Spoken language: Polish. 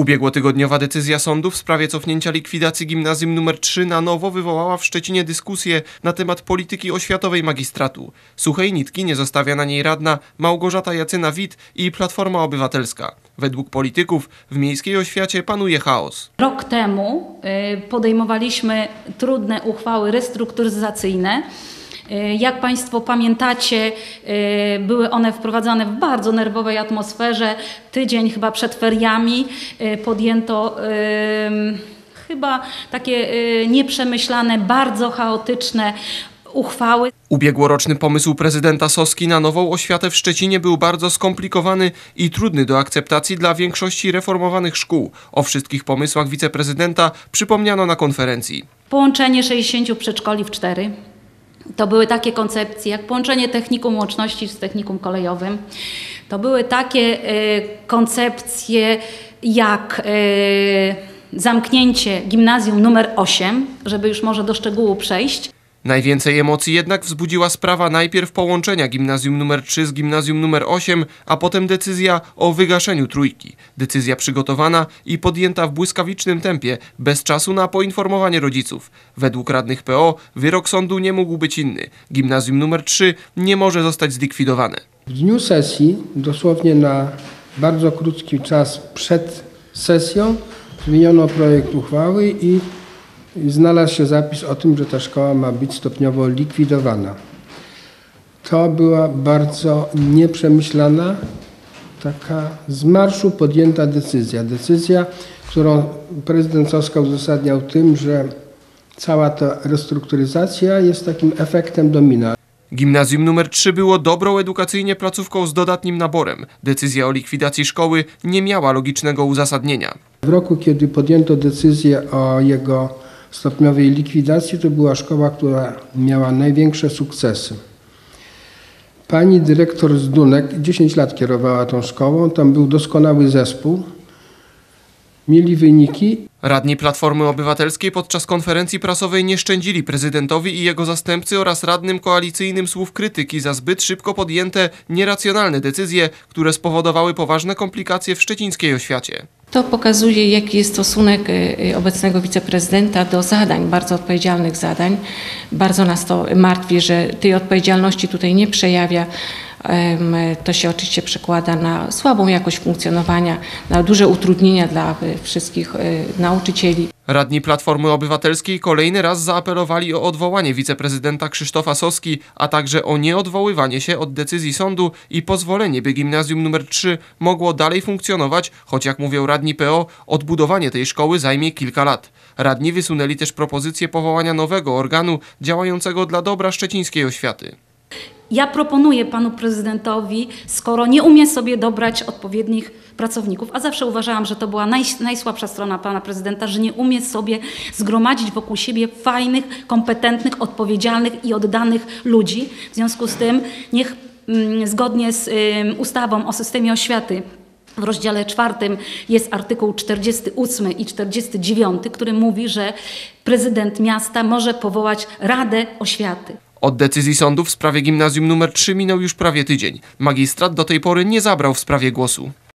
Ubiegłotygodniowa decyzja sądu w sprawie cofnięcia likwidacji gimnazjum nr 3 na nowo wywołała w Szczecinie dyskusję na temat polityki oświatowej magistratu. Suchej nitki nie zostawia na niej radna Małgorzata Jacyna-Wit i Platforma Obywatelska. Według polityków w miejskiej oświacie panuje chaos. Rok temu y, podejmowaliśmy trudne uchwały restrukturyzacyjne. Y, Jak Państwo pamiętacie, y, były one wprowadzane w bardzo nerwowej atmosferze. Tydzień chyba przed feriami y, podjęto chyba takie nieprzemyślane, bardzo chaotyczne uchwały. Ubiegłoroczny pomysł prezydenta Soski na nową oświatę w Szczecinie był bardzo skomplikowany i trudny do akceptacji dla większości reformowanych szkół. O wszystkich pomysłach wiceprezydenta przypomniano na konferencji. Połączenie 60 przedszkoli w cztery. To były takie koncepcje jak połączenie technikum łączności z technikum kolejowym. To były takie y, koncepcje jak y, zamknięcie gimnazjum numer 8, żeby już może do szczegółu przejść. Najwięcej emocji jednak wzbudziła sprawa najpierw połączenia gimnazjum nr 3 z gimnazjum nr 8, a potem decyzja o wygaszeniu trójki. Decyzja przygotowana i podjęta w błyskawicznym tempie, bez czasu na poinformowanie rodziców. Według radnych PO wyrok sądu nie mógł być inny. Gimnazjum nr 3 nie może zostać zlikwidowane. W dniu sesji, dosłownie na bardzo krótki czas przed sesją, zmieniono projekt uchwały i znalazł się zapis o tym, że ta szkoła ma być stopniowo likwidowana. To była bardzo nieprzemyślana, taka z marszu podjęta decyzja. Decyzja, którą prezydent Soska uzasadniał tym, że cała ta restrukturyzacja jest takim efektem domina. Gimnazjum nr 3 było dobrą edukacyjnie placówką z dodatnim naborem. Decyzja o likwidacji szkoły nie miała logicznego uzasadnienia. W roku, kiedy podjęto decyzję o jego stopniowej likwidacji, to była szkoła, która miała największe sukcesy. Pani dyrektor z Dunek 10 lat kierowała tą szkołą, tam był doskonały zespół. Mieli wyniki Radni Platformy Obywatelskiej podczas konferencji prasowej nie szczędzili prezydentowi i jego zastępcy oraz radnym koalicyjnym słów krytyki za zbyt szybko podjęte, nieracjonalne decyzje, które spowodowały poważne komplikacje w szczecińskiej oświacie. To pokazuje, jaki jest stosunek y, obecnego wiceprezydenta do zadań, bardzo odpowiedzialnych zadań. Bardzo nas to martwi, że tej odpowiedzialności tutaj nie przejawia. To się oczywiście przekłada na słabą jakość funkcjonowania, na duże utrudnienia dla y, wszystkich y, nauczycieli. Radni Platformy Obywatelskiej kolejny raz zaapelowali o odwołanie wiceprezydenta Krzysztofa Soski, a także o nieodwoływanie się od decyzji sądu i pozwolenie, by gimnazjum nr 3 mogło dalej funkcjonować, choć jak mówią radni PO, odbudowanie tej szkoły zajmie kilka lat. Radni wysunęli też propozycję powołania nowego organu działającego dla dobra szczecińskiej oświaty. Ja proponuję panu prezydentowi, skoro nie umie sobie dobrać odpowiednich pracowników, a zawsze uważałam, że to była naj, najsłabsza strona pana prezydenta, że nie umie sobie zgromadzić wokół siebie fajnych, kompetentnych, odpowiedzialnych i oddanych ludzi. W związku z tym niech mm, zgodnie z ustawą o systemie oświaty w rozdziale czwartym jest artykuł 48 i 49, który mówi, że prezydent miasta może powołać Radę Oświaty. Od decyzji sądu w sprawie gimnazjum nr 3 minął już prawie tydzień. Magistrat do tej pory nie zabrał w sprawie głosu.